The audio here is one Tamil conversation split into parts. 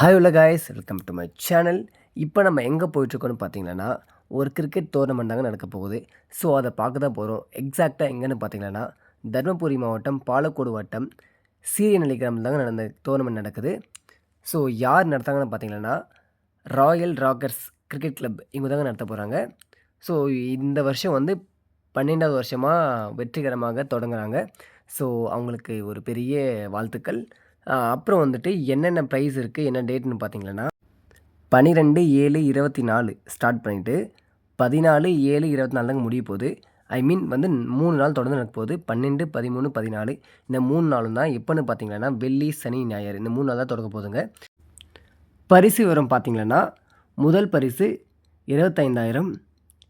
ஹாய் உள்ள guys welcome to my channel இப்போ நம்ம எங்கே போயிட்டுருக்கோன்னு பார்த்தீங்கன்னா ஒரு கிரிக்கெட் டோர்னமெண்ட் தாங்க நடக்க போகுது. ஸோ அதை பார்க்க தான் போகிறோம் எக்ஸாக்டாக எங்கேன்னு பார்த்தீங்கன்னா தருமபுரி மாவட்டம் பாலக்கோடு வட்டம் சீரியநெல்லி கிராமத்தில் தாங்க நடந்த டோர்னமெண்ட் நடக்குது. ஸோ யார் நடத்தாங்கன்னு பார்த்தீங்கன்னா ராயல் ராக்கர்ஸ் கிரிக்கெட் கிளப் இவங்க தாங்க நடத்த போகிறாங்க ஸோ இந்த வருஷம் வந்து பன்னெண்டாவது வருஷமாக வெற்றிகரமாக தொடங்குறாங்க. ஸோ அவங்களுக்கு ஒரு பெரிய வாழ்த்துக்கள். அப்புறம் வந்துட்டு என்னென்ன ப்ரைஸ் இருக்குது என்ன டேட்னு பார்த்தீங்கன்னா பன்னிரெண்டு ஏழு இருபத்தி நாலு ஸ்டார்ட் பண்ணிவிட்டு பதினாலு ஏழு இருபத்தி நாலு தாங்க முடிய போகுது. ஐ மீன் வந்து மூணு நாள் தொடர்ந்து நடக்க போகுது. பன்னெண்டு பதிமூணு பதினாலு. இந்த மூணு நாளும் தான் எப்போன்னு பார்த்தீங்கன்னா வெள்ளி சனி ஞாயிறு இந்த மூணு நாள் தான் தொடங்க போகுதுங்க. பரிசு விவரம் பார்த்தீங்கன்னா முதல் பரிசு இருபத்தைந்தாயிரம்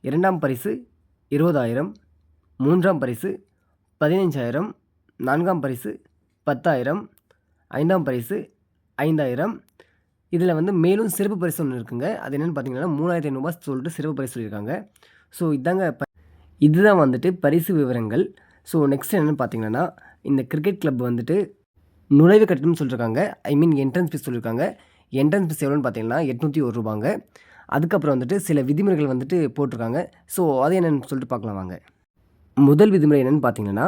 இரண்டாம் பரிசு இருபதாயிரம் மூன்றாம் பரிசு பதினஞ்சாயிரம் நான்காம் பரிசு பத்தாயிரம் ஐந்தாம் பரிசு ஐந்தாயிரம். இதில் வந்து மேலும் சிறப்பு பரிசு ஒன்று இருக்குங்க. அது என்னென்னு பார்த்தீங்கன்னா மூணாயிரத்தி ஐநூறுபா சொல்லிட்டு சிறப்பு பரிசு சொல்லியிருக்காங்க. ஸோ இதாங்க ப இதுதான் வந்துட்டு பரிசு விவரங்கள். ஸோ நெக்ஸ்ட் என்னென்னு பார்த்தீங்கன்னா இந்த கிரிக்கெட் கிளப் வந்துட்டு நுழைவு கட்டணம்னு சொல்லியிருக்காங்க ஐ மீன் என்ட்ரன்ஸ் ஃபீஸ் சொல்லியிருக்காங்க என்ட்ரன்ஸ் ஃபீஸ் எவ்வளோன்னு பார்த்தீங்கன்னா எட்நூற்றி ஒரு ரூபாங்க. அதுக்கப்புறம் வந்துட்டு சில விதிமுறைகள் வந்துட்டு போட்டிருக்காங்க. ஸோ அது என்னென்னு சொல்லிட்டு பார்க்கலாம் வாங்க. முதல் விதிமுறை என்னென்னு பார்த்தீங்கன்னா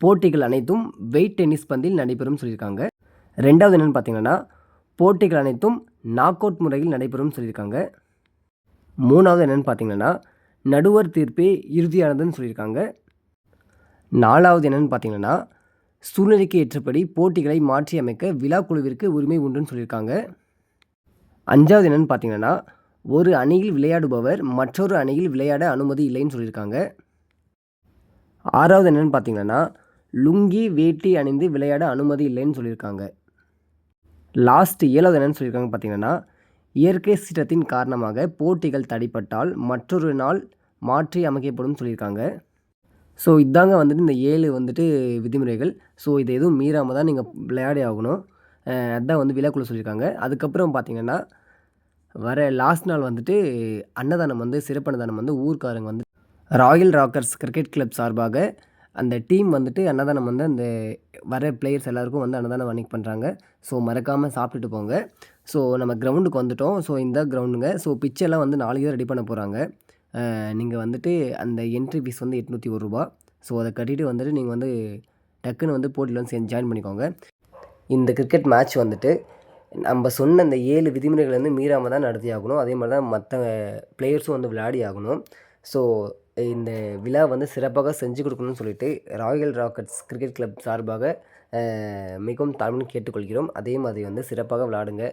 போட்டிகள் அனைத்தும் வெயிட் டென்னிஸ் பந்தில் நடைபெறும் சொல்லியிருக்காங்க. ரெண்டாவது என்னென்னு பார்த்தீங்கன்னா போட்டிகள் அனைத்தும் நாக் அவுட் முறையில் நடைபெறும் சொல்லியிருக்காங்க. மூணாவது என்னென்னு பார்த்தீங்கன்னா நடுவர் தீர்ப்பே இறுதியானதுன்னு சொல்லியிருக்காங்க. நாலாவது என்னென்னு பார்த்தீங்கன்னா சூழ்நிலைக்கு ஏற்றபடி போட்டிகளை மாற்றி அமைக்க விழா குழுவிற்கு உரிமை உண்டுன்னு சொல்லியிருக்காங்க. அஞ்சாவது என்னென்னு பார்த்தீங்கன்னா ஒரு அணியில் விளையாடுபவர் மற்றொரு அணியில் விளையாட அனுமதி இல்லைன்னு சொல்லியிருக்காங்க. ஆறாவது என்னென்னு பார்த்தீங்கன்னா லுங்கி வேட்டி அணிந்து விளையாட அனுமதி இல்லைன்னு சொல்லியிருக்காங்க. லாஸ்ட் ஏழாவது என்னென்னு சொல்லியிருக்காங்க பார்த்தீங்கன்னா இயற்கை சீற்றத்தின் காரணமாக போட்டிகள் தடைப்பட்டால் மற்றொரு நாள் மாற்றி அமைக்கப்படும் சொல்லியிருக்காங்க. ஸோ இதாங்க வந்துட்டு இந்த ஏழு வந்துட்டு விதிமுறைகள். ஸோ இது எதுவும் மீறாமல் தான் நீங்கள் விளையாடி ஆகணும். அதான் வந்து விழாக்குள்ள சொல்லியிருக்காங்க. அதுக்கப்புறம் பார்த்தீங்கன்னா வர லாஸ்ட் நாள் வந்துட்டு அன்னதானம் வந்து சிறப்பு அன்னதானம் வந்து ஊர்க்காரங்க வந்து ராயல் ராக்கர்ஸ் கிரிக்கெட் கிளப் சார்பாக அந்த டீம் வந்துட்டு அன்னதானம் வந்து அந்த வர பிளேயர்ஸ் எல்லாருக்கும் வந்து அன்னதானம் அன்னைக்கு பண்ணுறாங்க ஸோ மறக்காமல் சாப்பிட்டுட்டு போங்க. ஸோ நம்ம கிரவுண்டுக்கு வந்துட்டோம். ஸோ இந்த கிரவுண்டுங்க ஸோ பிச்செல்லாம் வந்து நாளைக்கு தான் ரெடி பண்ண போகிறாங்க நீங்கள் வந்துட்டு அந்த என்ட்ரி ஃபீஸ் வந்து எட்நூற்றி ஒரு ரூபா. ஸோ அதை கட்டிட்டு வந்துட்டு நீங்கள் வந்து டக்குன்னு வந்து போட்டியில் வந்து சேர்ந்து ஜாயின் பண்ணிக்கோங்க. இந்த கிரிக்கெட் மேட்ச் வந்துட்டு நம்ம சொன்ன அந்த ஏழு விதிமுறைகள் வந்து மீறாமல் தான் நடத்தி ஆகணும் அதே மாதிரி தான் மற்ற பிளேயர்ஸும் வந்து விளையாடி ஆகணும் ஸோ இந்த விழா வந்து சிறப்பாக செஞ்சு கொடுக்கணும்னு சொல்லிட்டு ராயல் ராக்கெட்ஸ் கிரிக்கெட் கிளப் சார்பாக மிகவும் தாழ்மையும் கேட்டுக்கொள்கிறோம். அதே மாதிரி வந்து சிறப்பாக விளாடுங்க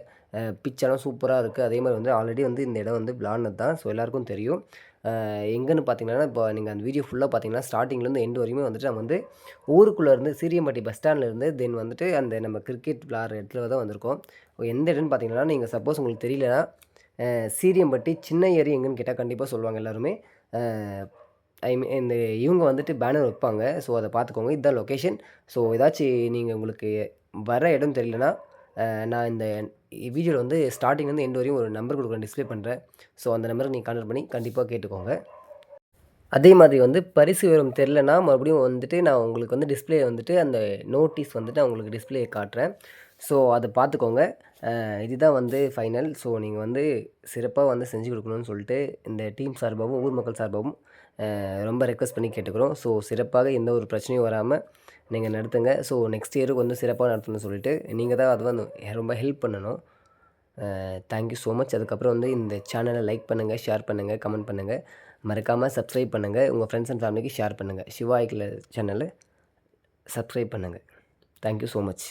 பிச்செல்லாம் சூப்பராக இருக்குது அதே மாதிரி வந்து ஆல்ரெடி வந்து இந்த இடம் வந்து விளாட்னது தான். ஸோ எல்லாருக்கும் தெரியும். எங்கேன்னு பார்த்தீங்கன்னா இப்போ நீங்கள் அந்த வீடியோ ஃபுல்லாக பார்த்தீங்கன்னா ஸ்டார்டிங்லேருந்து எண்டு வரையுமே வந்துட்டு நம்ம வந்து ஊருக்குள்ளே இருந்து சீரியம்பட்டி பஸ் ஸ்டாண்ட்லேருந்து தென் வந்துட்டு அந்த நம்ம கிரிக்கெட் விளாட்ற இடத்துல தான் வந்திருக்கோம். எந்த இடம்னு பார்த்தீங்கன்னா நீங்கள் சப்போஸ் உங்களுக்கு தெரியலனா சீரியம்பட்டி சின்ன ஏரி எங்கன்னு கேட்டால் கண்டிப்பாக சொல்லுவாங்க எல்லாருமே. ஐ மீன் இந்த இவங்க வந்துட்டு பேனர் வைப்பாங்க. ஸோ அதை பார்த்துக்கோங்க. இதுதான் லொக்கேஷன் ஸோ ஏதாச்சும் நீங்கள் உங்களுக்கு வர இடம் தெரியலனா நான் இந்த வீடியோவில் வந்து ஸ்டார்டிங்லேருந்து எண்டு வரையும் ஒரு நம்பர் கொடுக்குறேன் டிஸ்ப்ளே பண்ணுறேன் ஸோ அந்த நம்பருக்கு நீங்கள் கான்டாக்ட் பண்ணி கண்டிப்பாக கேட்டுக்கோங்க. அதே மாதிரி வந்து பரிசு விவரம் தெரிலனா மறுபடியும் வந்துட்டு நான் உங்களுக்கு வந்து டிஸ்பிளே வந்துட்டு அந்த நோட்டீஸ் வந்துட்டு நான் உங்களுக்கு டிஸ்பிளே காட்டுறேன். ஸோ அதை பார்த்துக்கோங்க. இதுதான் வந்து ஃபைனல் ஸோ நீங்கள் வந்து சிறப்பாக வந்து செஞ்சு கொடுக்கணும்னு சொல்லிட்டு இந்த டீம் சார்பாகவும் ஊர் மக்கள் சார்பாகவும் ரொம்ப ரெக்வஸ்ட் பண்ணி கேட்டுக்கிறோம். ஸோ சிறப்பாக எந்த ஒரு பிரச்சனையும் வராமல் நீங்கள் நடத்துங்க. ஸோ நெக்ஸ்ட் இயருக்கு வந்து சிறப்பாக நடத்தணும்னு சொல்லிட்டு நீங்கள் தான் அது வந்து ரொம்ப ஹெல்ப் பண்ணணும். தேங்க்யூ ஸோ மச் அதுக்கப்புறம் வந்து இந்த சேனலை லைக் பண்ணுங்கள் ஷேர் பண்ணுங்கள் கமெண்ட் பண்ணுங்கள் மறக்காமல் சப்ஸ்கிரைப் பண்ணுங்கள் உங்கள் ஃப்ரெண்ட்ஸ் அண்ட் ஃபேமிலிக்கு ஷேர் பண்ணுங்கள் சிவாய்க்கில் சேனலை சப்ஸ்கிரைப் பண்ணுங்கள் தேங்க்யூ ஸோ மச்